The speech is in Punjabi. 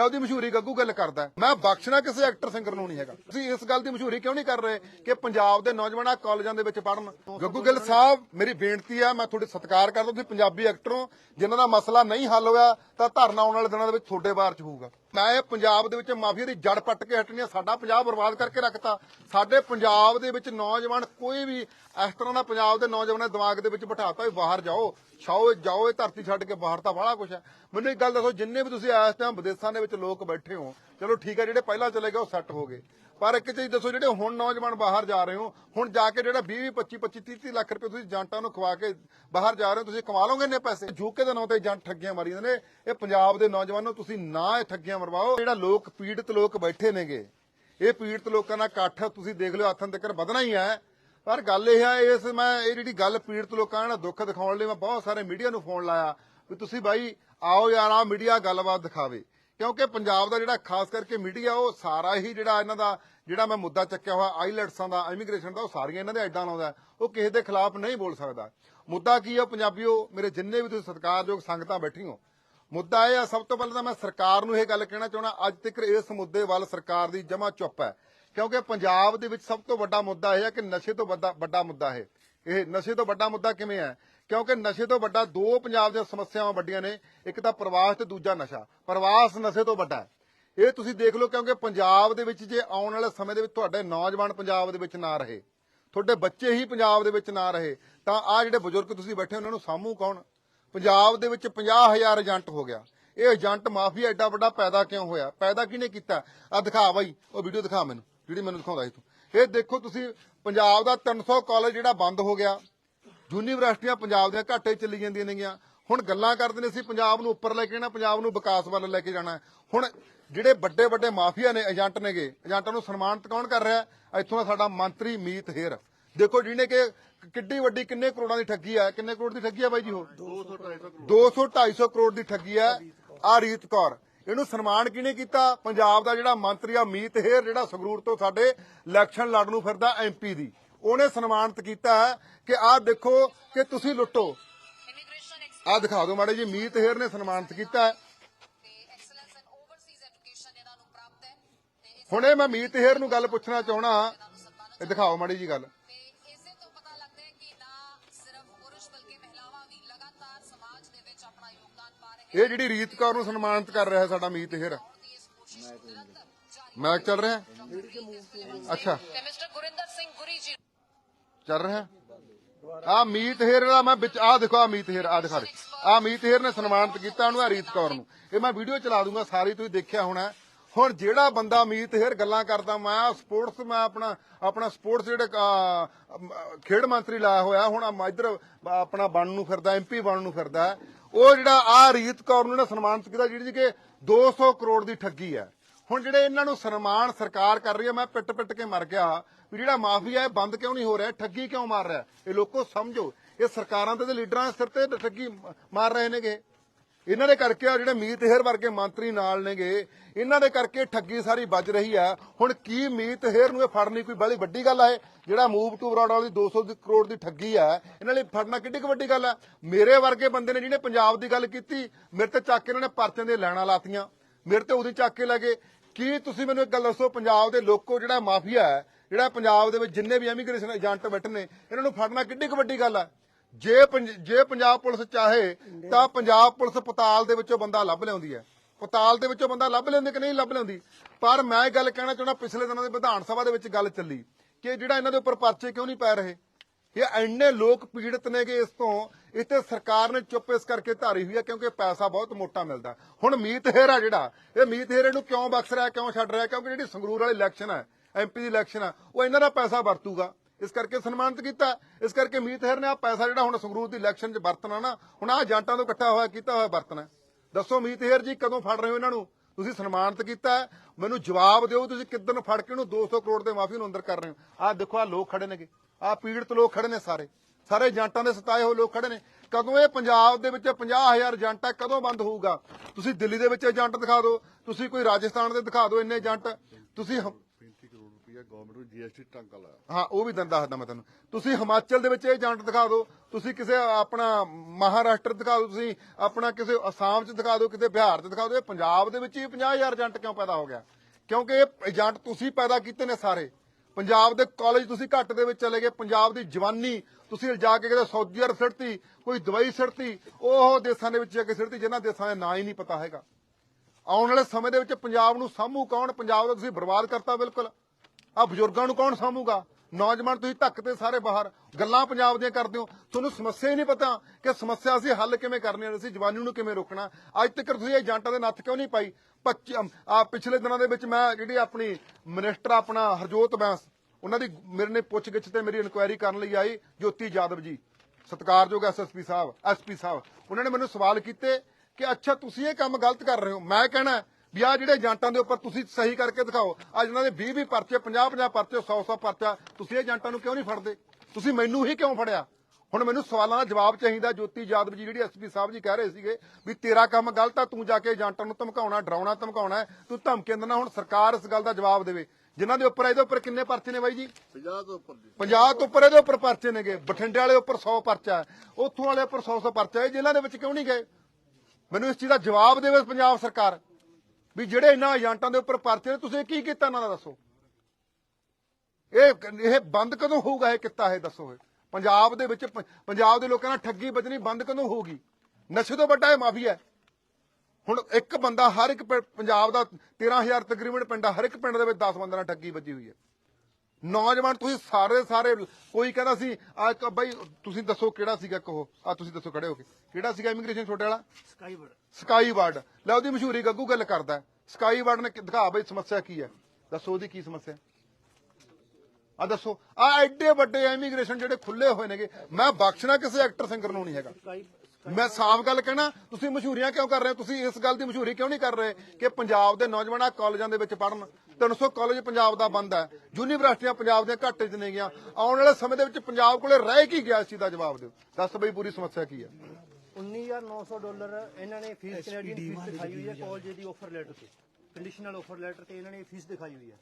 ਲੈ ਉਹਦੀ ਮਸ਼ਹੂਰੀ ਗੱਗੂ ਗੱਲ ਕਰਦਾ ਮੈਂ ਬਖਸ਼ਣਾ ਕਿਸੇ ਐਕਟਰ ਸਿੰਗਰ ਨੂੰ ਨਹੀਂ ਹੈਗਾ। ਤੁਸੀਂ ਇਸ ਗੱਲ ਦੀ ਮਸ਼ਹੂਰੀ ਕਿਉਂ ਨਹੀਂ ਕਰ ਰਹੇ ਕਿ ਪੰਜਾਬ ਦੇ ਨੌਜਵਾਨਾਂ ਕਾਲਜਾਂ ਦੇ ਵਿੱਚ ਪੜਨ ਗੱਗੂ ਗਿੱਲ ਸਾਹਿਬ, ਮੇਰੀ ਬੇਨਤੀ ਹੈ, ਮੈਂ ਤੁਹਾਡੇ ਸਤਿਕਾਰ ਕਰਦਾ, ਤੁਸੀਂ ਪੰਜਾਬੀ ਐਕਟਰ ਹੋ। ਜਿਨ੍ਹਾਂ ਦਾ ਮਸਲਾ ਨਹੀਂ ਹੱਲ ਹੋਇਆ, ਤਾਂ ਧਰਨਾ ਆਉਣ ਵਾਲੇ ਦਿਨਾਂ ਦੇ ਵਿੱਚ ਤੁਹਾਡੇ ਬਾਰ ਚ ਹੋਊਗਾ। ਮੈਂ ਇਹ ਪੰਜਾਬ ਦੇ ਵਿੱਚ ਮਾਫੀਆ ਦੀ ਜੜ ਪੱਟ ਕੇ ਹਟਣੀ ਆ, ਸਾਡਾ ਪੰਜਾਬ ਬਰਬਾਦ ਕਰਕੇ ਰੱਖਤਾ। ਸਾਡੇ ਪੰਜਾਬ ਦੇ ਵਿੱਚ ਨੌਜਵਾਨ ਕੋਈ ਵੀ ਇਸ ਤਰ੍ਹਾਂ ਦਾ ਪੰਜਾਬ ਦੇ ਨੌਜਵਾਨਾਂ ਦੇ ਦਿਮਾਗ ਦੇ ਵਿੱਚ ਬਿਠਾਤਾ ਵੀ ਬਾਹਰ ਜਾਓ, ਛਾਓ, ਜਾਓ, ਇਹ ਧਰਤੀ ਛੱਡ ਕੇ ਬਾਹਰ ਤਾਂ ਬੜਾ ਕੁਛ ਹੈ। ਮੈਨੂੰ ਇੱਕ ਗੱਲ ਦੱਸੋ, ਜਿੰਨੇ ਵੀ ਤੁਸੀਂ ਇਸ ਟਾਈਮ ਵਿਦੇਸ਼ਾਂ ਦੇ ਵਿੱਚ ਲੋਕ ਬੈਠੇ ਹੋ, ਚਲੋ ਠੀਕ ਹੈ, ਜਿਹੜੇ ਪਹਿਲਾਂ ਚਲੇ ਗਏ ਉਹ ਸੈੱਟ ਹੋ ਗਏ। ਪਰ ਇੱਕ ਚੀਜ਼ ਦੱਸੋ, ਜਿਹੜੇ ਹੁਣ ਨੌਜਵਾਨ ਬਾਹਰ ਜਾ ਰਹੇ ਹੋ, ਹੁਣ ਜਾ ਕੇ ਜਿਹੜਾ 20 25 25 30 30 ਲੱਖ ਰੁਪਏ ਤੁਸੀਂ ਏਜੰਟਾਂ ਨੂੰ ਖਵਾ ਕੇ ਬਾਹਰ ਜਾ ਰਹੇ ਹੋ, ਤੁਸੀਂ ਕਮਾ ਲਓਗੇ ਇੰਨੇ ਪੈਸੇ? ਜੂਕੇ ਦੇ ਨਾਂ ਤੇ ਜੰਟ ਠੱਗੀਆਂ ਮਾਰੀਆਂ ਨੇ। ਇਹ ਪੰਜਾਬ ਦੇ ਨੌਜਵਾਨੋ ਤੁਸੀਂ ਨਾ ਇਹ ਠੱਗੀਆਂ ਮਰਵਾਓ। ਜਿਹੜਾ ਲੋਕ ਪੀੜਤ ਲੋਕ ਬੈਠੇ ਨੇਗੇ, ਇਹ ਪੀੜਤ ਲੋਕਾਂ ਦਾ ਇਕੱਠ ਤੁਸੀਂ ਦੇਖ ਲਿਓ ਹੱਥਾਂ ਤੱਕ ਵਧਣਾ ਹੀ ਹੈ। ਪਰ ਗੱਲ ਇਹ ਹੈ, ਇਸ ਮੈਂ ਇਹ ਜਿਹੜੀ ਗੱਲ ਪੀੜਤ ਲੋਕਾਂ ਦਾ ਦੁੱਖ ਦਿਖਾਉਣ ਲਈ ਮੈਂ ਬਹੁਤ ਸਾਰੇ ਮੀਡੀਆ ਨੂੰ ਫੋਨ ਲਾਇਆ, ਵੀ ਤੁਸੀਂ ਬਾਈ ਆਓ ਯਾਰ ਆ ਮੀਡੀਆ ਗੱਲਬਾਤ ਦਿਖਾਵੇ। ਕਿਉਂਕਿ ਪੰਜਾਬ ਦਾ ਜਿਹੜਾ ਖਾਸ ਕਰਕੇ ਮੀਡੀਆ, ਉਹ ਸਾਰਾ ਹੀ ਜਿਹੜਾ ਇਹਨਾਂ ਦਾ, ਜਿਹੜਾ ਮੈਂ ਮੁੱਦਾ ਚੱਕਿਆ ਹੋਇਆ, ਆਈਲੈਟਸਾਂ ਦਾ, ਇਮੀਗ੍ਰੇਸ਼ਨ ਦਾ, ਉਹ ਸਾਰੀਆਂ ਇਹਨਾਂ ਦੇ ਐਡਾਂ ਲਾਉਂਦਾ ਉਹ ਕਿਸੇ ਦੇ ਖਿਲਾਫ ਨਹੀਂ ਬੋਲ ਸਕਦਾ। ਮੁੱਦਾ ਕੀ ਹੈ ਪੰਜਾਬੀਓ, ਮੇਰੇ ਜਿੰਨੇ ਵੀ ਤੁਸੀਂ ਸਤਿਕਾਰਯੋਗ ਸੰਗਤਾਂ ਬੈਠੀ ਹੋ, ਮੁੱਦਾ ਇਹ ਆ, ਸਭ ਤੋਂ ਪਹਿਲਾਂ ਤਾਂ ਮੈਂ ਸਰਕਾਰ ਨੂੰ ਇਹ ਗੱਲ ਕਹਿਣਾ ਚਾਹੁੰਦਾ, ਅੱਜ ਤੱਕ ਇਸ ਮੁੱਦੇ ਵੱਲ ਸਰਕਾਰ ਦੀ ਜਮਾ ਚੁੱਪ ਹੈ। ਕਿਉਂਕਿ ਪੰਜਾਬ ਦੇ ਵਿੱਚ ਸਭ ਤੋਂ ਵੱਡਾ ਮੁੱਦਾ ਇਹ ਹੈ ਕਿ ਨਸ਼ੇ ਤੋਂ ਵੱਡਾ ਵੱਡਾ ਮੁੱਦਾ ਹੈ ਇਹ ਨਸ਼ੇ ਤੋਂ ਵੱਡਾ ਮੁੱਦਾ ਕਿਵੇਂ ਹੈ? ਕਿਉਂਕਿ ਨਸ਼ੇ ਤੋਂ ਵੱਡਾ ਦੋ ਪੰਜਾਬ ਦੀਆਂ ਸਮੱਸਿਆਵਾਂ ਵੱਡੀਆਂ ਨੇ, ਇੱਕ ਤਾਂ ਪ੍ਰਵਾਸ ਤੇ ਦੂਜਾ ਨਸ਼ਾ। ਪ੍ਰਵਾਸ ਨਸ਼ੇ ਤੋਂ ਵੱਡਾ ਇਹ ਤੁਸੀਂ ਦੇਖ ਲਓ ਕਿਉਂਕਿ ਪੰਜਾਬ ਦੇ ਵਿੱਚ ਜੇ ਆਉਣ ਵਾਲੇ ਸਮੇਂ ਦੇ ਵਿੱਚ ਤੁਹਾਡੇ ਨੌਜਵਾਨ ਪੰਜਾਬ ਦੇ ਵਿੱਚ ਨਾ ਰਹੇ, ਤੁਹਾਡੇ ਬੱਚੇ ਹੀ ਪੰਜਾਬ ਦੇ ਵਿੱਚ ਨਾ ਰਹੇ, ਤਾਂ ਆ ਜਿਹੜੇ ਬਜ਼ੁਰਗ ਤੁਸੀਂ ਬੈਠੇ ਉਹਨਾਂ ਨੂੰ ਸਾਹਮੂ ਕੌਣ? ਪੰਜਾਬ ਦੇ ਵਿੱਚ 50000 ਏਜੰਟ ਹੋ ਗਿਆ। ਇਹ ਏਜੰਟ ਮਾਫੀਆ ਐਡਾ ਵੱਡਾ ਪੈਦਾ ਕਿਉਂ ਹੋਇਆ? ਪੈਦਾ ਕਿਹਨੇ ਕੀਤਾ? ਆ ਦਿਖਾ ਬਾਈ, ਉਹ ਵੀਡੀਓ ਦਿਖਾ ਮੈਨੂੰ, ਜਿਹੜੀ ਮੈਨੂੰ ਦਿਖਾਉਂਦਾ ਸੀ ਤੂੰ। ਇਹ ਦੇਖੋ ਤੁਸੀਂ, ਪੰਜਾਬ ਦਾ 300 ਕਾਲਜ ਜਿਹੜਾ ਬੰਦ ਹੋ ਗਿਆ। ਯੂਨੀਵਰਸਿਟੀਆਂ ਪੰਜਾਬ ਦੀਆਂ ਘਾਟੇ ਚੱਲੀ ਜਾਂਦੀਆਂ ਨੇਗੀਆਂ। ਹੁਣ ਗੱਲਾਂ ਕਰਦੇ ਨੇ ਅਸੀਂ, ਪੰਜਾਬ ਨੂੰ ਉੱਪਰ ਲੈ ਕੇ ਜਾਣਾ ਪੰਜਾਬ ਨੂੰ ਵਿਕਾਸ ਵੱਲ ਲੈ ਕੇ ਜਾਣਾ। ਹੁਣ ਜਿਹੜੇ ਵੱਡੇ ਵੱਡੇ ਮਾਫੀਆ ਨੇ, ਏਜੰਟ ਨੇਗੇ, ਏਜੰਟਾਂ ਨੂੰ ਸਨਮਾਨਿਤ ਕੌਣ ਕਰ ਰਿਹਾ? ਇੱਥੋਂ ਦਾ ਸਾਡਾ ਮੰਤਰੀ ਮੀਤ ਹੇਰ ਦੇਖੋ ਜਿਹਨੇ ਕਿ ਕਿੱਡੀ ਵੱਡੀ, ਕਿੰਨੇ ਕਰੋੜਾਂ ਦੀ ਠੱਗੀ ਹੈ ਕਿੰਨੇ ਕਰੋੜ ਦੀ ਠੱਗੀ ਹੈ ਬਾਈ ਜੀ ਉਹ 200 250 ਕਰੋੜ ਦੀ ਠੱਗੀ ਹੈ ਆ ਰੀਤ ਕੌਰ। ਇਹਨੂੰ ਸਨਮਾਨ ਕਿਹਨੇ ਕੀਤਾ? ਪੰਜਾਬ ਦਾ ਜਿਹੜਾ ਮੰਤਰੀ ਆ ਮੀਤ ਹੇਰ ਜਿਹੜਾ ਸੰਗਰੂਰ ਤੋਂ ਸਾਡੇ ਇਲੈਕਸ਼ਨ ਲੜਨ ਨੂੰ ਫਿਰਦਾ ਐਮਪੀ ਦੀ। ਉਹਨੇ ਸਨਮਾਨਿਤ ਕੀਤਾ ਹੈ ਕਿ ਆਹ ਦੇਖੋ ਕਿ ਤੁਸੀਂ ਲੁੱਟੋ। ਆਹ ਦਿਖਾ ਦਿਓ ਮਾੜੇ ਜੀ ਮੀਤ ਹੇਰ ਨੇ ਸਨਮਾਨਿਤ ਕੀਤਾ ਹੈ। ਤੇ ਐਕਸਲੈਂਸ ਇਨ ਓਵਰਸੀਜ਼ ਐਜੂਕੇਸ਼ਨ ਇਹਨਾਂ ਨੂੰ ਪ੍ਰਾਪਤ ਹੈ ਤੇ ਇਸ ਹੁਣ ਇਹ ਮੈਂ ਮੀਤ ਹੇਰ ਨੂੰ ਗੱਲ ਪੁੱਛਣਾ ਚਾਹਣਾ ਇਹ ਦਿਖਾਓ ਮਾੜੀ ਜੀ ਗੱਲ। ਤੇ ਇਸੇ ਤੋਂ ਪਤਾ ਲੱਗਦਾ ਹੈ ਕਿ ਨਾ ਸਿਰਫ ਪੁਰਸ਼ ਬਲਕਿ ਮਹਿਲਾਵਾਂ ਵੀ ਲਗਾਤਾਰ ਸਮਾਜ ਦੇ ਵਿੱਚ ਆਪਣਾ ਯੋਗਦਾਨ ਪਾ ਰਹੇ ਇਹ ਜਿਹੜੀ ਰੀਤ ਕੌਰ ਨੂੰ ਸਨਮਾਨਿਤ ਕਰ ਰਿਹਾ ਸਾਡਾ ਮੀਤ ਹੇਰ ਮੈਚ ਚੱਲ ਰਿਹਾ ਹੈ? ਅੱਛਾ। ਮਿਸਟਰ ਗੁਰਿੰਦਰ ਸਿੰਘ ਗੁਰੀ ਜੀ ਚੱਲ ਰਿਹਾ। ਆ ਮੀਤ ਹੇਰ ਦਾ ਮੈਂ ਵਿੱਚ ਆ ਦੇਖੋ ਆ ਮੀਤ ਹੇਰ ਆ ਦਿਖਾ ਦੇ। ਆ ਮੀਤ ਹੇਰ ਨੇ ਸਨਮਾਨਿਤ ਕੀਤਾ, ਉਹਨੂੰ ਆ ਕੌਰ ਨੂੰ। ਇਹ ਮੈਂ ਵੀਡੀਓ ਚਲਾ ਦੂੰਗਾ, ਸਾਰੀ ਤੁਸੀਂ ਦੇਖਿਆ ਹੋਣਾ। ਹੁਣ ਜਿਹੜਾ ਬੰਦਾ ਮੀਤ ਹੇਰ ਗੱਲਾਂ ਕਰਦਾ, ਮੈਂ ਸਪੋਰਟਸ ਮੈਂ ਆਪਣਾ ਆਪਣਾ ਸਪੋਰਟਸ ਜਿਹੜੇ ਖੇਡ ਮੰਤਰੀ ਲਾਇਆ ਹੋਇਆ, ਹੁਣ ਮੈਂ ਇੱਧਰ ਆਪਣਾ ਬਣ ਨੂੰ ਫਿਰਦਾ ਐਮਪੀ ਬਣਨ ਨੂੰ ਫਿਰਦਾ। ਉਹ ਜਿਹੜਾ ਆ ਰੀਤ ਕੌਰ ਨੂੰ ਨੇ ਸਨਮਾਨਿਤ ਕੀਤਾ, ਜਿਹੜੀ ਕਿ 200 ਕਰੋੜ ਦੀ ਠੱਗੀ ਹੈ। ਹੁਣ ਜਿਹੜੇ ਇਹਨਾਂ ਨੂੰ ਸਨਮਾਨ ਸਰਕਾਰ ਕਰ ਰਹੀ ਹੈ, ਮੈਂ ਪਿੱਟ ਪਿੱਟ ਕੇ ਮਰ ਗਿਆ ਵੀ ਜਿਹੜਾ ਮਾਫੀਆ ਇਹ ਬੰਦ ਕਿਉਂ ਨਹੀਂ ਹੋ ਰਿਹਾ ਠੱਗੀ ਕਿਉਂ ਮਾਰ ਰਿਹਾ? ਇਹ ਲੋਕੋ ਸਮਝੋ, ਇਹ ਸਰਕਾਰਾਂ ਤੇ ਲੀਡਰਾਂ ਦੇ ਸਿਰ ਤੇ ਠੱਗੀ ਮਾਰ ਰਹੇ ਨੇਗੇ। ਇਹਨਾਂ ਦੇ ਕਰਕੇ ਆ ਜਿਹੜੇ ਮੀਤ ਹੇਰ ਵਰਗੇ ਮੰਤਰੀ ਨਾਲ ਨੇਗੇ, ਇਹਨਾਂ ਦੇ ਕਰਕੇ ਠੱਗੀ ਸਾਰੀ ਵੱਜ ਰਹੀ ਹੈ। ਹੁਣ ਕੀ ਮੀਤ ਹੇਰ ਨੂੰ ਇਹ ਫੜਨੀ ਕੋਈ ਬੜੀ ਵੱਡੀ ਗੱਲ ਹੈ ਜਿਹੜਾ ਮੂਵ ਟੂ ਅਬਰਾਡ ਵਾਲੀ 200 ਦੀ ਕਰੋੜ ਦੀ ਠੱਗੀ ਹੈ ਇਹਨਾਂ ਲਈ ਫੜਨਾ ਕਿੱਡੀ ਕੁ ਵੱਡੀ ਗੱਲ ਹੈ ਮੇਰੇ ਵਰਗੇ ਬੰਦੇ ਨੇ ਜਿਹਨੇ ਪੰਜਾਬ ਦੀ ਗੱਲ ਕੀਤੀ, ਮੇਰੇ ਤੇ ਚੱਕ ਕੇ ਇਹਨਾਂ ਨੇ ਪਰਚਿਆਂ ਦੇ ਲੈਣਾ ਲਾਤੀਆਂ। ਮੇਰੇ ਤੇ ਉਹਦੀ ਚੱਕ ਕੇ ਲੈ ਗਏ। ਕੀ ਤੁਸੀਂ ਮੈਨੂੰ ਇੱਕ ਗੱਲ ਦੱਸੋ? ਪੰਜਾਬ ਦੇ ਲੋਕੋ ਜਿਹੜਾ ਮਾਫੀਆ ਹੈ, ਜਿਹੜਾ ਪੰਜਾਬ ਦੇ ਵਿੱਚ ਜਿੰਨੇ ਵੀ ਇਮੀਗ੍ਰੇਸ਼ਨ ਏਜੰਟ ਬੈਠੇ ਨੇ, ਇਹਨਾਂ ਨੂੰ ਫੜਨਾ ਕਿੱਡੀ ਕੁ ਵੱਡੀ ਗੱਲ ਹੈ ਜੇ ਪੰਜ- ਜੇ ਪੰਜਾਬ ਪੁਲਿਸ ਚਾਹੇ, ਤਾਂ ਪੰਜਾਬ ਪੁਲਿਸ ਪਤਾਲ ਦੇ ਵਿੱਚੋਂ ਬੰਦਾ ਲੱਭ ਲਿਆਉਂਦੀ ਹੈ। ਪਤਾਲ ਦੇ ਵਿੱਚੋਂ ਬੰਦਾ ਲੱਭ ਲਿਆਉਂਦੀ ਕਿ ਨਹੀਂ ਲੱਭ ਲਿਆਉਂਦੀ? ਪਰ ਮੈਂ ਇਹ ਗੱਲ ਕਹਿਣਾ ਚਾਹੁੰਦਾ, ਪਿਛਲੇ ਦਿਨਾਂ ਦੇ ਵਿਧਾਨ ਸਭਾ ਦੇ ਵਿੱਚ ਗੱਲ ਚੱਲੀ ਕਿ ਜਿਹੜਾ ਇਹਨਾਂ ਦੇ ਉੱਪਰ ਪਰਚੇ ਕਿਉਂ ਨਹੀਂ ਪੈ ਰਹੇ? ਇਹ ਇੰਨੇ ਲੋਕ ਪੀੜਤ ਨੇਗੇ ਇਸ ਤੋਂ ਇੱਥੇ ਸਰਕਾਰ ਨੇ ਚੁੱਪ ਇਸ ਕਰਕੇ ਧਾਰੀ ਹੋਈ ਹੈ ਕਿਉਂਕਿ ਪੈਸਾ ਬਹੁਤ ਮੋਟਾ ਮਿਲਦਾ। ਹੁਣ ਮੀਤ ਹੇਰ ਆ ਜਿਹੜਾ, ਇਹ ਮੀਤ ਹੇਰੇ ਨੂੰ ਕਿਉਂ ਬਖਸ਼ ਰਿਹਾ, ਕਿਉਂ ਛੱਡ ਰਿਹਾ? ਕਿਉਂਕਿ ਜਿਹੜੀ ਸੰਗਰੂਰ ਵਾਲੀ ਇਲੈਕਸ਼ਨ ਹੈ ਐਮਪੀ ਦੀ ਇਲੈਕਸ਼ਨ ਹੈ ਉਹ ਇਹਨਾਂ ਦਾ ਪੈਸਾ ਵਰਤੂਗਾ। ਇਸ ਕਰਕੇ ਸਨਮਾਨਿਤ ਕੀਤਾ। ਇਸ ਕਰਕੇ ਮੀਤ ਹੇਰ ਨੇ ਆ ਪੈਸਾ ਜਿਹੜਾ ਹੁਣ ਸੰਗਰੂਰ ਦੀ ਇਲੈਕਸ਼ਨ 'ਚ ਵਰਤਣਾ ਨਾ, ਹੁਣ ਆ ਏਜੰਟਾਂ ਤੋਂ ਇਕੱਠਾ ਹੋਇਆ, ਕੀਤਾ ਹੋਇਆ ਵਰਤਣਾ। ਦੱਸੋ ਮੀਤ ਹੇਰ ਜੀ ਕਦੋਂ ਫੜ ਰਹੇ ਹੋ ਇਹਨਾਂ ਨੂੰ? ਤੁਸੀਂ ਸਨਮਾਨਿਤ ਕੀਤਾ ਮੈਨੂੰ ਜਵਾਬ ਦਿਓ ਤੁਸੀਂ ਕਿੱਦਣ ਫੜ ਕੇ ਉਹਨੂੰ 200 ਕਰੋੜ ਦੇ ਮਾਫੀ ਨੂੰ ਅੰਦਰ ਕਰ ਰਹੇ ਹੋ। ਆਹ ਦੇਖੋ ਆ ਲੋਕ ਖੜੇ ਨੇਗੇ। ਆ ਪੀੜਤ ਲੋਕ ਖੜੇ ਨੇ ਸਾਰੇ। ਸਾਰੇ ਏਜੰਟਾਂ ਦੇ ਸਤਾਏ ਹੋਏ ਲੋਕ ਖੜੇ ਨੇ। ਕਦੋਂ ਇਹ ਪੰਜਾਬ ਦੇ ਵਿੱਚ 50000 ਏਜੰਟ ਹੈ ਕਦੋਂ ਬੰਦ ਹੋਊਗਾ? ਤੁਸੀਂ ਦਿੱਲੀ ਦੇ ਵਿੱਚ ਏਜੰਟ ਦਿਖਾ ਦਿਓ ਤੁਸੀਂ ਕੋਈ ਰਾਜਸਥਾਨ ਦੇ ਦਿਖਾ ਦਿਓ ਇੰਨੇ ਏਜੰਟ। ਤੁਸੀਂ ਹਮ- ਰੁਪਇਆ ਗਵਰਨਮੈਂਟ ਨੂੰ ਜੀਐਸਟੀ ਟੰਕਾ ਲਾਇਆ ਹਾਂ ਉਹ ਵੀ ਤੁਹਾਨੂੰ ਦੱਸਦਾ ਮੈਂ ਤੁਹਾਨੂੰ ਤੁਸੀਂ ਹਿਮਾਚਲ ਦੇ ਵਿੱਚ ਇਹ ਏਜੰਟ ਦਿਖਾ ਦਿਓ ਤੁਸੀਂ ਕਿਸੇ ਆਪਣਾ ਮਹਾਰਾਸ਼ਟਰ ਦਿਖਾ ਦਿਓ ਤੁਸੀਂ ਆਪਣਾ ਕਿਸੇ ਅਸਾਮ 'ਚ ਦਿਖਾ ਦਿਓ ਕਿਤੇ ਬਿਹਾਰ 'ਚ ਦਿਖਾ ਦਿਓ ਇਹ ਪੰਜਾਬ ਦੇ ਵਿੱਚ ਹੀ 50000 ਏਜੰਟ ਕਿਉਂ ਪੈਦਾ ਹੋ ਗਿਆ? ਕਿਉਂਕਿ ਇਹ ਏਜੰਟ ਤੁਸੀਂ ਪੈਦਾ ਕੀਤੇ ਨੇ ਸਾਰੇ। ਪੰਜਾਬ ਦੇ ਕਾਲਜ ਤੁਸੀਂ ਘੱਟ ਦੇ ਵਿੱਚ ਚਲੇ ਗਏ, ਪੰਜਾਬ ਦੀ ਜਵਾਨੀ, ਤੁਸੀਂ ਜਾ ਕੇ ਕਿਤੇ ਸਾਊਦੀ ਅਰਬ ਸਿੱਟਤੀ ਕੋਈ ਦਵਾਈ ਸਿੱਟਤੀ ਉਹ ਦੇਸ਼ਾਂ ਦੇ ਵਿੱਚ ਜਾ ਕੇ ਸਿੱਟਤੀ ਜਿਨ੍ਹਾਂ ਦੇਸ਼ਾਂ ਦਾ ਨਾਂ ਹੀ ਨਹੀਂ ਪਤਾ ਹੈਗਾ। ਆਉਣ ਵਾਲੇ ਸਮੇਂ ਦੇ ਵਿੱਚ ਪੰਜਾਬ ਨੂੰ ਸਾਂਭੂ ਕੌਣ? ਪੰਜਾਬ ਦਾ ਤੁਸੀਂ ਬਰਬਾਦ ਕਰਤਾ ਬਿਲਕੁਲ। ਆ ਬਜ਼ੁਰਗਾਂ ਨੂੰ ਕੌਣ ਸਾਂਭੂਗਾ? ਨੌਜਵਾਨ ਤੁਸੀਂ ਧੱਕ ਤੇ ਸਾਰੇ ਬਾਹਰ, ਗੱਲਾਂ ਪੰਜਾਬ ਦੀਆਂ ਕਰਦੇ ਹੋ। ਤੁਹਾਨੂੰ ਸਮੱਸਿਆ ਹੀ ਨਹੀਂ ਪਤਾ ਕਿ ਸਮੱਸਿਆ ਅਸੀਂ ਹੱਲ ਕਿਵੇਂ ਕਰਨੀ ਹੈ, ਅਸੀਂ ਜਵਾਨੀ ਨੂੰ ਕਿਵੇਂ ਰੋਕਣਾ। ਅੱਜ ਤੱਕ ਤੁਸੀਂ ਇਹ ਏਜੰਟਾਂ ਦੇ ਨੱਥ ਕਿਉਂ ਨਹੀਂ ਪਾਈ? ਆ ਪਿਛਲੇ ਦਿਨਾਂ ਦੇ ਵਿੱਚ ਮੈਂ ਜਿਹੜੀ ਆਪਣੀ ਮਿਨਿਸਟਰ ਆਪਣਾ ਹਰਜੋਤ ਬੈਂਸ, ਉਹਨਾਂ ਦੀ ਮੇਰੇ ਨੇ ਪੁੱਛ ਗਿੱਛ ਤੇ ਮੇਰੀ ਇਨਕੁਆਇਰੀ ਕਰਨ ਲਈ ਆਈ, ਜੋਤੀ ਯਾਦਵ ਜੀ, ਸਤਿਕਾਰਯੋਗ ਐਸਐਸਪੀ ਸਾਹਿਬ ਐਸਪੀ ਸਾਹਿਬ। ਉਹਨਾਂ ਨੇ ਮੈਨੂੰ ਸਵਾਲ ਕੀਤੇ ਕਿ ਅੱਛਾ, ਤੁਸੀਂ ਇਹ ਕੰਮ ਗਲਤ ਕਰ ਰਹੇ ਹੋ। ਮੈਂ ਕਹਿਣਾ ਵੀ ਆ ਜਿਹੜੇ ਏਜੰਟਾਂ ਦੇ ਉੱਪਰ ਤੁਸੀਂ ਸਹੀ ਕਰਕੇ ਦਿਖਾਓ ਅੱਜ ਇਹਨਾਂ ਦੇ 20 20 ਪਰਚੇ 50 50 ਪਰਚੇ 100 100 ਪਰਚਾ ਤੁਸੀਂ ਇਹ ਏਜੰਟਾਂ ਨੂੰ ਕਿਉਂ ਨਹੀਂ ਫੜਦੇ? ਤੁਸੀਂ ਮੈਨੂੰ ਹੀ ਕਿਉਂ ਫੜਿਆ? ਹੁਣ ਮੈਨੂੰ ਸਵਾਲਾਂ ਦਾ ਜਵਾਬ ਚਾਹੀਦਾ ਜੋਤੀ ਜਾਦਵ ਜੀ ਜਿਹੜੀ ਐਸਪੀ ਸਾਹਿਬ ਜੀ ਕਹਿ ਰਹੇ ਸੀਗੇ ਵੀ ਤੇਰਾ ਕੰਮ ਗਲਤ ਆ ਤੂੰ ਜਾ ਕੇ ਏਜੰਟਾਂ ਨੂੰ ਧਮਕਾਉਣਾ ਡਰਾਉਣਾ ਧਮਕਾਉਣਾ ਤੂੰ ਧਮਕੀਆਂ ਦਿੰਦਾ ਹੁਣ ਸਰਕਾਰ ਇਸ ਗੱਲ ਦਾ ਜਵਾਬ ਦੇਵੇ। ਜਿਨ੍ਹਾਂ ਦੇ ਉੱਪਰ ਇਹਦੇ ਉੱਪਰ ਕਿੰਨੇ ਪਰਚੇ ਨੇ ਬਾਈ ਜੀ? 50 ਤੋਂ ਉੱਪਰ ਜੀ। 50 ਤੋਂ ਉੱਪਰ ਇਹਦੇ ਉੱਪਰ ਪਰਚੇ ਨੇਗੇ ਬਠਿੰਡੇ ਵਾਲੇ ਉੱਪਰ 100 ਪਰਚਾ ਉੱਥੋਂ ਵਾਲੇ ਉੱਪਰ 100 100 ਪਰਚਾ ਇਹ ਜ਼ਿਲ੍ਹਾ ਦੇ ਵਿੱਚ ਕਿਉਂ ਨਹੀਂ ਗਏ? ਮੈਨੂੰ ਇਸ ਚੀਜ਼ ਦਾ ਜਵਾਬ ਦੇਵੇ ਪੰਜਾਬ ਸਰਕਾਰ। ਵੀ ਜਿਹੜੇ ਇਹਨਾਂ ਏਜੰਟਾਂ ਦੇ ਉੱਪਰ ਪਰਚੇ ਨੇ, ਤੁਸੀਂ ਕੀ ਕੀਤਾ ਇਹਨਾਂ ਦਾ ਦੱਸੋ? ਇਹ ਇਹ ਬੰਦ ਕਦੋਂ ਹੋਊਗਾ ਇਹ ਕਿੱਤਾ ਇਹ ਦੱਸੋ ਇਹ? ਪੰਜਾਬ ਦੇ ਵਿੱਚ ਪੰਜਾਬ ਦੇ ਲੋਕਾਂ ਨਾਲ ਠੱਗੀ ਵੱਜਣੀ ਬੰਦ ਕਦੋਂ ਹੋਊਗੀ? ਨਸ਼ੇ ਤੋਂ ਵੱਡਾ ਇਹ ਮਾਫੀਆ ਹੈ। ਹੁਣ ਇੱਕ ਬੰਦਾ ਹਰ ਇੱਕ ਪਿੰ- ਪੰਜਾਬ ਦਾ 13000 ਤਕਰੀਬਨ ਪਿੰਡ, ਹਰ ਇੱਕ ਪਿੰਡ ਦੇ ਵਿੱਚ 10 ਬੰਦਿਆਂ ਨਾਲ ਠੱਗੀ ਵੱਜੀ ਹੋਈ ਹੈ। ਨੌਜਵਾਨ ਤੁਸੀਂ ਸਾਰੇ ਸਾਰੇ ਕੋਈ ਕਹਿੰਦਾ ਸੀ ਆ ਬਈ ਤੁਸੀਂ ਦੱਸੋ ਕਿਹੜਾ ਸੀਗਾ ਕਹੋ ਆ ਤੁਸੀਂ ਦੱਸੋ ਖੜੇ ਹੋ ਕੇ। ਕਿਹੜਾ ਸੀਗਾ ਇਮੀਗ੍ਰੇਸ਼ਨ ਛੋਟੇ ਵਾਲਾ? ਸਕਾਈ ਵਾਰਡ ਲੈ ਉਹਦੀ ਮਸ਼ਹੂਰੀ ਗੱਗੂ ਗੱਲ ਕਰਦਾ। ਸਕਾਈ ਵਾਰਡ ਨੇ ਦਿਖਾ ਬਈ ਸਮੱਸਿਆ ਕੀ ਹੈ। ਦੱਸੋ ਉਹਦੀ ਕੀ ਸਮੱਸਿਆ ਆ ਦੱਸੋ। ਆ ਐਡੇ ਵੱਡੇ ਇਮੀਗ੍ਰੇਸ਼ਨ ਜਿਹੜੇ ਖੁੱਲੇ ਹੋਏ ਨੇਗੇ। ਮੈਂ ਬਖਸ਼ਣਾ ਕਿਸੇ ਐਕਟਰ ਸਿੰਗਰ ਨੂੰ ਨਹੀਂ ਹੈਗਾ। ਸਕਾਈ ਮੈਂ ਸਾਫ਼ ਗੱਲ ਕਹਿਣਾ ਤੁਸੀਂ ਮਸ਼ਹੂਰੀਆਂ ਕਿਉਂ ਕਰ ਰਹੇ ਹੋ? ਤੁਸੀਂ ਇਸ ਗੱਲ ਦੀ ਮਸ਼ਹੂਰੀ ਕਿਉਂ ਨਹੀਂ ਕਰ ਰਹੇ ਕਿ ਪੰਜਾਬ ਦੇ ਨੌਜਵਾਨ ਕਾਲਜਾਂ ਦੇ ਵਿੱਚ ਪੜਨ 300 ਕਾਲਜ ਪੰਜਾਬ ਦਾ ਬੰਦ ਹੈ। ਯੂਨੀਵਰਸਿਟੀਆਂ ਪੰਜਾਬ ਦੀਆਂ ਘੱਟ ਚ ਨੇ ਗਿਆ ਆਉਣ ਵਾਲੇ ਸਮੇਂ ਦੇ ਵਿੱਚ ਪੰਜਾਬ ਕੋਲੇ ਰਹਿ ਕੀ ਗਿਆ ਇਸ ਚੀਜ਼ ਦਾ ਜਵਾਬ ਦਿਓ। ਦੱਸ ਬਈ ਪੂਰੀ ਸਮੱਸਿਆ ਕੀ ਹੈ? 19900 ਡਾਲਰ ਇਹਨਾਂ ਨੇ ਫੀਸ ਕੈਨੇਡੀਅਨ ਫੀਸ ਦਿਖਾਈ ਹੋਈ ਹੈ ਕਾਲਜ ਦੀ ਆਫਰ ਲੈਟਰ ਤੇ। ਕੰਡੀਸ਼ਨਲ ਆਫਰ ਲੈਟਰ ਤੇ ਇਹਨਾਂ ਨੇ ਫੀਸ ਦਿਖਾਈ ਹੋਈ ਹੈ।